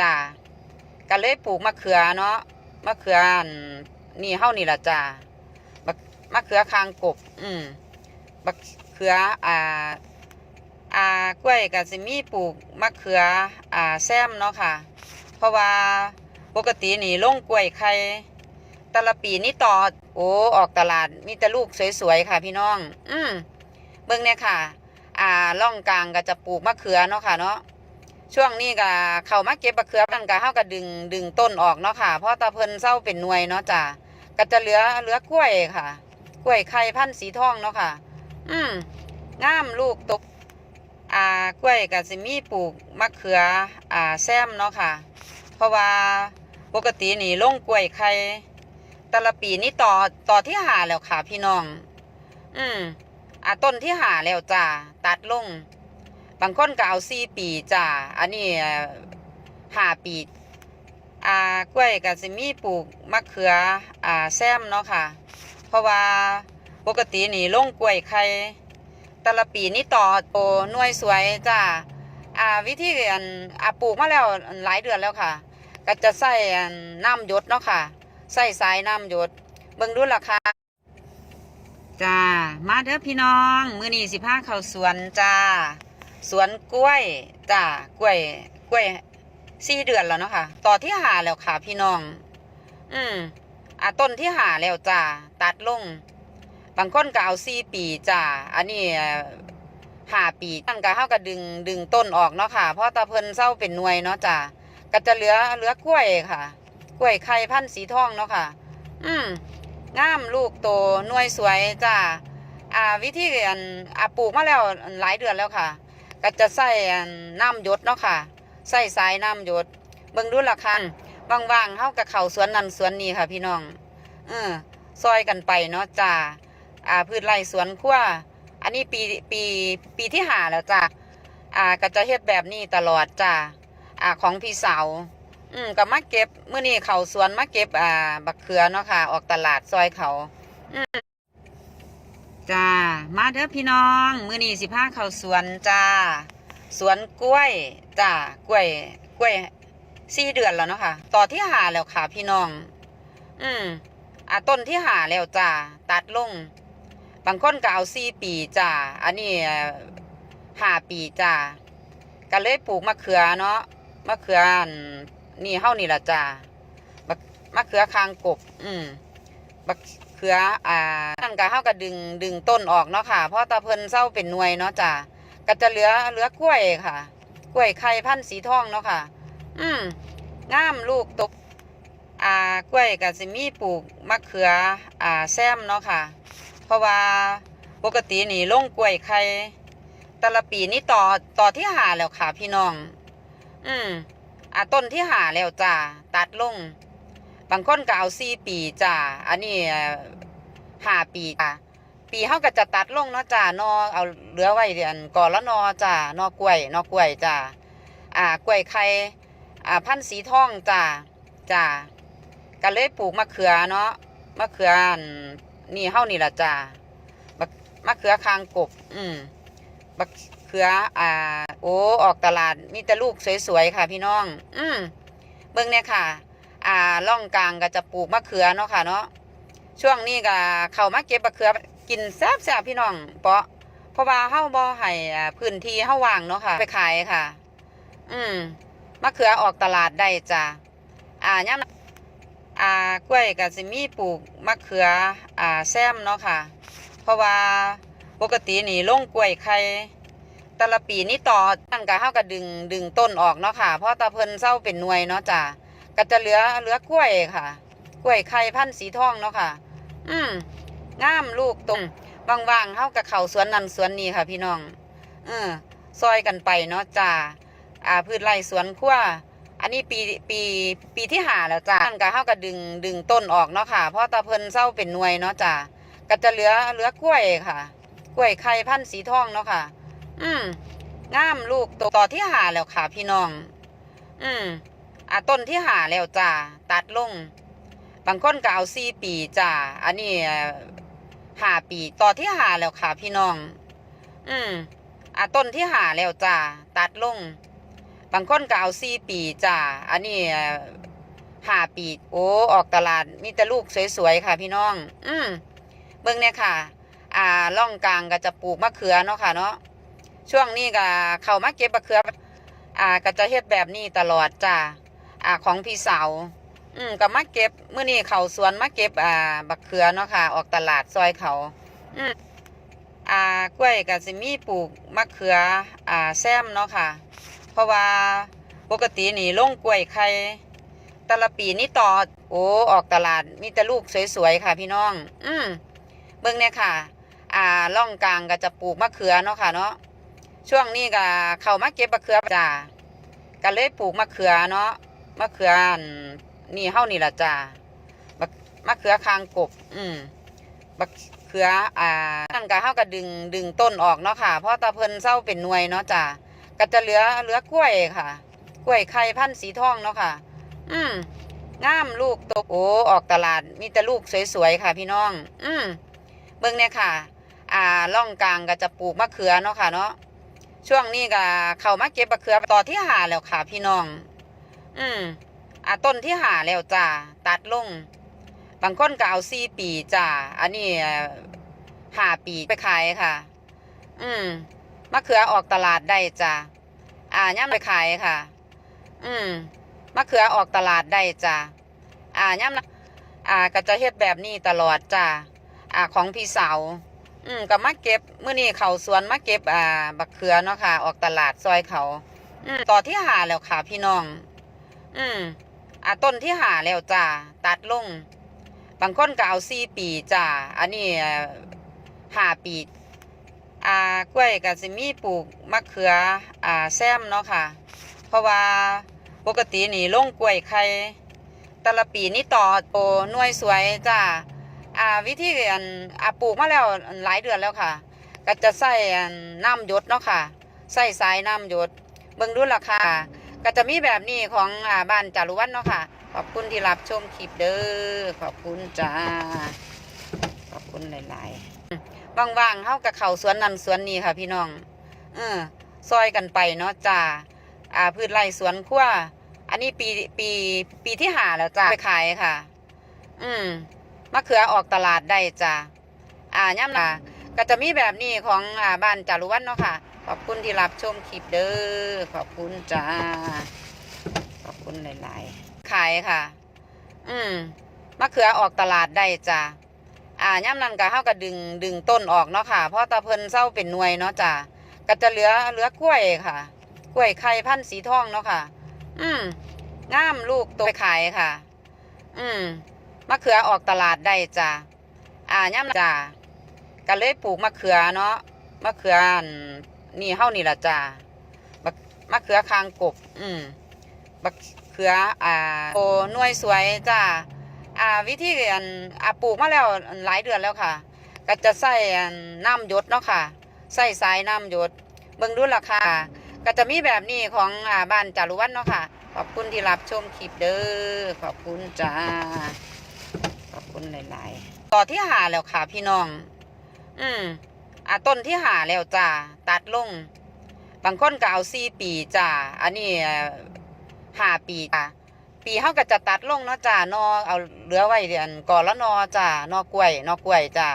จ้าก็เลยปลูกมะเขือเนาะมะเขืออันนี่เฮานี่ล่ะจ้ามะเขือคางกบ อืมบักเขืออ่า อ่ากล้วยก็สิมีปลูกมะเขืออ่าแซมเนาะค่ะ เพราะว่าปกตินี่ลงกล้วยไข่แต่ละปีนี่ต่อโอ้ออกตลาดมีแต่ลูกสวยๆค่ะ พี่น้อง อืมเบิ่งเนี่ยค่ะ อ่าล่องกลางก็จะปลูกมะเขือเนาะค่ะเนาะ ช่วงนี้ก็เข้ามาเก็บมะเขือกันก็เฮาก็ดึงดึงต้นออกเนาะค่ะ เพราะตาเพิ่นเศร้าเป็นหน่วยเนาะจ้ะก็จะเหลือเหลือกล้วยค่ะ กล้วยไข่พันธุ์สีทองเนาะค่ะ อืมงามลูกตกอ่ากล้วยก็สิมีปลูกมะเขืออ่าแซมเนาะค่ะ เพราะว่าปกตินี่ลงกล้วยไข่แต่ละปีนี่ต่อต่อที่หาแล้วค่ะ พี่น้อง อืมอ่าต้นที่หาแล้วจ้าตัดลง บางคนก็เอาสี่ปีจ้าอันนี้ห้าปีอ่ากล้วยก็สิมีปลูกมะเขืออ่าแซมเนาะค่ะ เพราะว่าปกตินี่ลงกล้วยไข่แต่ละปีนี่ต่อโตหน่วยสวยจ้าอ่าวิธีอันอ่าปลูกมาแล้วหลายเดือนแล้วค่ะ ก็จะใส่น้ำหยศเนาะค่ะใส่สายน้ำหยศเบิ่งดูราคาจ้า มาเด้อพี่น้อง มื้อนี้สิพาเข้าสวนจ้า สวนกล้วยจ้ากล้วย กล้วยสี่เดือนแล้วเนาะค่ะ ต่อที่หาแล้วค่ะ พี่น้อง อืมอะต้นที่หาแล้วจ้าตัดลง บางคนก็เอาสี่ปีจ้าอันนี้หาปีตั้งก็เฮาก็ดึงดึงต้นออกเนาะค่ะ เพราะตาเพิ่นเศร้าเป็นหน่วยเนาะจ้าก็จะเหลือเหลือกล้วยค่ะ กล้วยไข่พันธุ์สีทองเนาะค่ะ อืมงามลูกโตหน่วยสวยจ้าอ่า วิธีอันอ่าปลูกมาแล้วหลายเดือนแล้วค่ะ ก็จะใส่น้ำหยดเนาะค่ะใส่สายน้ำหยดเบิ่งดูละคันว่างๆเฮากับเขาสวนนั่นสวนนี้ค่ะ พี่น้องเออซอยกันไปเนาะจ้าอ่าพืชไร่สวนครัวอันนี้ปีปีปีที่หาแล้วจ้าอ่าก็จะเฮ็ดแบบนี้ตลอดจ้าอ่าของพี่สาวอืมก็มาเก็บเมื้อนี้เขาสวนมาเก็บอ่าบักเขือเนาะค่ะ ออกตลาดซอยเขา อืม จ้า มาเด้อพี่น้อง มือนี้สิพาเข้าสวนจ้า สวนกล้วยจ้ากล้วย กล้วยสี่เดือนแล้วเนาะค่ะ ต่อที่หาแล้วค่ะพี่น้อง อืมอะต้นที่หาแล้วจ้า ตัดลง บางคนก็เอาสี่ปีจ้า อันนี้ห้าปีจ้า ก็เลยปลูกมะเขือเนาะ มะเขือนนี่เฮานี่ละจ้ามะเขือคางกบ อืมบัก เขืออ่าตั้งก็เฮาก็ดึงดึงต้นออกเนาะค่ะ เพราะตาเพิ่นเศร้าเป็นหน่วยเนาะจ้าก็จะเหลือเหลือกล้วยค่ะ กล้วยไข่พันธุ์สีทองเนาะค่ะ อืมงามลูกตกอ่ากล้วยก็สิมีปลูกมะเขืออ่าแซมเนาะค่ะ เพราะว่าปกตินี่ลงกล้วยไข่แต่ละปีนี่ต่อต่อที่หาแล้วค่ะ พี่น้อง อืมอ่าต้นที่หาแล้วจ้าตัดลง บางคนก็เอาสี่ปีจ้าอันนี้ห้าปีจ้าปีเฮาก็จะตัดลงเนาะจ้านอเอาเหลือไว้เดือนก่อนละนอจ้านอกล้วยนอกล้วยจ้าอ่ากล้วยไข่อ่าพันธุ์สีทองจ้าจ้าก็เลยปลูกมะเขือเนาะมะเขืออันนี่เฮานี่ละจ้ามะเขือคางกบ อืมบักเขืออ่า โอ้ออกตลาดมีแต่ลูกสวยๆค่ะ พี่น้อง อืมเบิ่งเนี่ยค่ะ อ่าล่องกลางก็จะปลูกมะเขือเนาะค่ะเนาะช่วงนี้ก็เข้ามาเก็บมะเขือกินแซ่บๆพี่น้องเปาะเพราะว่าเฮาบ่ให้พื้นที่เฮาว่างเนาะค่ะ ไปขายค่ะ อืมมะเขือออกตลาดได้จ้ะอ่ายามอ่ากล้วยก็สิมีปลูกมะเขืออ่าแซมเนาะค่ะ เพราะว่าปกตินี่ลงกล้วยไข่แต่ละปีนี่ต่อตั้งก็เฮาก็ดึงดึงต้นออกเนาะค่ะ เพราะตาเพิ่นเศร้าเป็นหน่วยเนาะจ้ะ ก็จะเหลือเหลือกล้วยค่ะ กล้วยไข่พันธุ์สีทองเนาะค่ะ อืมงามลูกตรงว่างๆเฮากับเขาสวนนั่นสวนนี้ค่ะ พี่น้อง เออซอยกันไปเนาะจ้าอ่าพืชไร่สวนครัวอันนี้ปีปีปีที่หาแล้วจ้าตั้งก็เฮาก็ดึงดึงต้นออกเนาะค่ะ เพราะตาเพิ่นเศร้าเป็นหน่วยเนาะจ้าก็จะเหลือเหลือกล้วยค่ะ กล้วยไข่พันธุ์สีทองเนาะค่ะ อืมงามลูกโตต่อที่หาแล้วค่ะ พี่น้อง อืม อะต้นที่หาแล้วจ้าตัดลง บางคนก็เอาสี่ปีจ้าอันนี้หาปีต่อที่หาแล้วค่ะพี่น้อง อืมอะต้นที่หาแล้วจ้าตัดลง บางคนก็เอาสี่ปีจ้าอันนี้หาปีโอ้ออกตลาดมีแต่ลูกสวยๆค่ะ พี่น้อง อืมเบิ่งเนี่ยค่ะ อ่าล่องกลางก็จะปลูกมะเขือเนาะค่ะเนาะช่วงนี้ก็เข้ามาเก็บมะเขืออ่าก็จะเฮ็ดแบบนี้ตลอดจ้า อ่าของพี่สาวอืมก็มาเก็บเมื้อนี้เขาสวนมาเก็บ อ่า บักเขือเนาะค่ะ ออกตลาดซอยเขา อืมอ่ากล้วยก็สิมี่ปลูกมะเขือ อ่าแซมเนาะค่ะ เพราะว่าปกตินี่ลงกล้วยไข่แต่ละปีนี่ต่อโอ้ออกตลาดมีแต่ลูกสวยๆค่ะ พี่น้อง อืมเบิ่งเนี่ยค่ะ อ่าล่องกลางก็จะปลูกมะเขือเนาะค่ะเนาะช่วงนี้ก็เข้ามาเก็บมะเขือจ้าก็เลยปลูกมะเขือเนาะ มะเขืออันนี่เฮานี่ละจ้ามะเขือคางกบ อืมบักเขืออ่านั่นก็เฮาก็ดึงดึงต้นออกเนาะค่ะ เพราะตาเพิ่นเศร้าเป็นหน่วยเนาะจ้าก็จะเหลือเหลือกล้วยค่ะ กล้วยไข่พันธุ์สีทองเนาะค่ะ อืมงามลูกโตโอ้ออกตลาดมีแต่ลูกสวยๆค่ะ พี่น้อง อืมเบิ่งเนี่ยค่ะ อ่าล่องกลางก็จะปลูกมะเขือเนาะค่ะ เนาะช่วงนี้ก็เข้ามาเก็บมะเขือต่อที่หาแล้วค่ะ พี่น้อง อืมอ่าต้นที่หาแล้วจ้าตัดลง บางคนก็เอาสี่ปีจ้าอันนี้หาปีไปขายค่ะ อืมมะเขือออกตลาดได้จ้าอ่าย่ำไปขายค่ะ อืมมะเขือออกตลาดได้จ้าอ่าย่ำนะอ่าก็จะเฮ็ดแบบนี้ตลอดจ้าอ่าของพี่สาวอืมก็มาเก็บเมื้อนี้เขาสวนมาเก็บอ่าบักเขือเนาะค่ะ ออกตลาดซอยเขา อืมต่อที่หาแล้วค่ะพี่น้อง อืมอ่าต้นที่หาแล้วจ้าตัดลง บางคนก็เอาสี่ปีจ้าอันนี้หาปีอ่ากล้วยก็สิมีปลูกมะเขืออ่าแซมเนาะค่ะ เพราะว่าปกตินี่ลงกล้วยไข่แต่ละปีนี่ต่อโตหน่วยสวยจ้าอ่าวิธีอันอ่าปลูกมาแล้วหลายเดือนแล้วค่ะ ก็จะใส่นน้ำหยดเนาะค่ะใส่สายน้ำหยดเบิ่งดูราคา ก็จะมีแบบนี้ของอ่าบ้านจารุวัฒน์เนาะค่ะ ขอบคุณที่รับชมคลิปเด้อขอบคุณจ้า ขอบคุณหลายๆว่างๆเฮากับเขาสวนนั่นสวนนี้ค่ะ พี่น้องเออซอยกันไปเนาะจ้าอ่าพืชไร่สวนครัวอันนี้ปีปีปีที่หาแล้วจ้าไปขายค่ะ อืมมะเขือออกตลาดได้จ้าอ่าย่ำนะก็จะมีแบบนี้ของอ่าบ้านจารุวัฒน์เนาะค่ะ ขอบคุณที่รับชมคลิปเด้อ ขอบคุณจ้า ขอบคุณหลายๆ ขายค่ะ อืมมะเขือออกตลาดได้จ้าอ่าย่ำนั้นก็เฮาก็ดึงดึงต้นออกเนาะค่ะ เพราะตาเพิ่นเศร้าเป็นหน่วยเนาะจ้าก็จะเหลือเหลือกล้วยค่ะ กล้วยไข่พันธุ์สีทองเนาะค่ะ อืมงามลูกตไปขายค่ะ อืมมะเขือออกตลาดได้จ้าอ่าย่ำจ้าก็เลยปลูกมะเขือเนาะมะเขืออั นี่เฮานี่ละจ้าบักมะเขือคางกบ อืมบักเขืออ่าโอ้หน่วยสวยจ้าอ่าวิธีอันอ่าปลูกมาแล้วหลายเดือนแล้วค่ะ ก็จะใส่นน้ำหยดเนาะค่ะใส่สายน้ำหยด เบิ่งดูราคาก็จะมีแบบนี้ของอ่าบ้านจารุวัฒน์เนาะค่ะ ขอบคุณที่รับชมคลิปเด้อขอบคุณจ้าขอบคุณหลาย ๆ ต่อที่หาแล้วค่ะพี่น้อง อืม อ่าต้นที่หาแล้วจ้าตัดลง บางคนก็เอาสี่ปีจ้าอันนี้ห้าปีจ้าปีเขาก็จะตัดลงเนาะจ้านอเอาเหลือไว้เดือนก่อนละนอจ้านอกล้วยนอกล้วยจ้า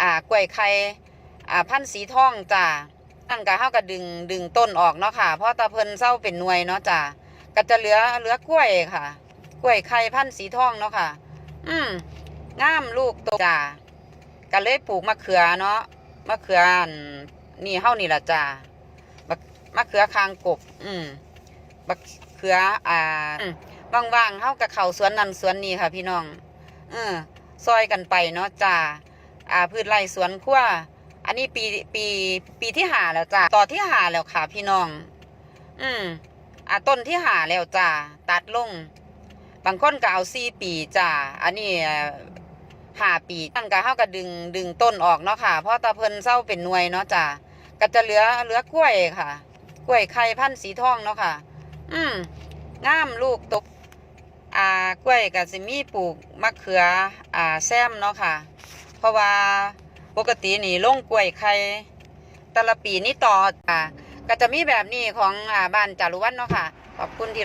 อ่ากล้วยไข่อ่าพันธุ์สีทองจ้านั่นก็เขาก็ดึงดึงต้นออกเนาะค่ะ เพราะตาเพิ่นเศร้าเป็นหน่วยเนาะจ้าก็จะเหลือเหลือกล้วยค่ะ กล้วยไข่พันธุ์สีทองเนาะค่ะ อืมงามลูกโตจ้าก็เลยปลูกมะเขือเนาะ มะเขืออันนี่เฮานี่ละจ้ามะเขือคางกบ อืมบักเขืออ่าว่างๆเฮากับเขาสวนนั่นสวนนี้ค่ะพี่น้อง เออซอยกันไปเนาะจ้าอ่าพืชไร่สวนครัวอันนี้ปีปีปีที่หาแล้วจ้าต่อที่หาแล้วค่ะพี่น้อง อืมอ่าต้นที่หาแล้วจ้าตัดลง บางคนก็เอาสี่ปีจ้าอันนี้ ห้าปีนั่นก็เฮาก็ดึงดึงต้นออกเนาะค่ะ เพราะตาเพิ่นเศร้าเป็นหน่วยเนาะจ้าก็จะเหลือเหลือกล้วยค่ะ กล้วยไข่พันธุ์สีทองเนาะค่ะ อืมงามลูกตกอ่ากล้วยก็สิมีปลูกมะเขืออ่าแซมเนาะค่ะ เพราะว่าปกตินี่ลงกล้วยไข่แต่ละปีนี่ต่ออ่าก็จะมีแบบนี้ของอ่าบ้านจารุวันเนาะค่ะ ขอบคุณที่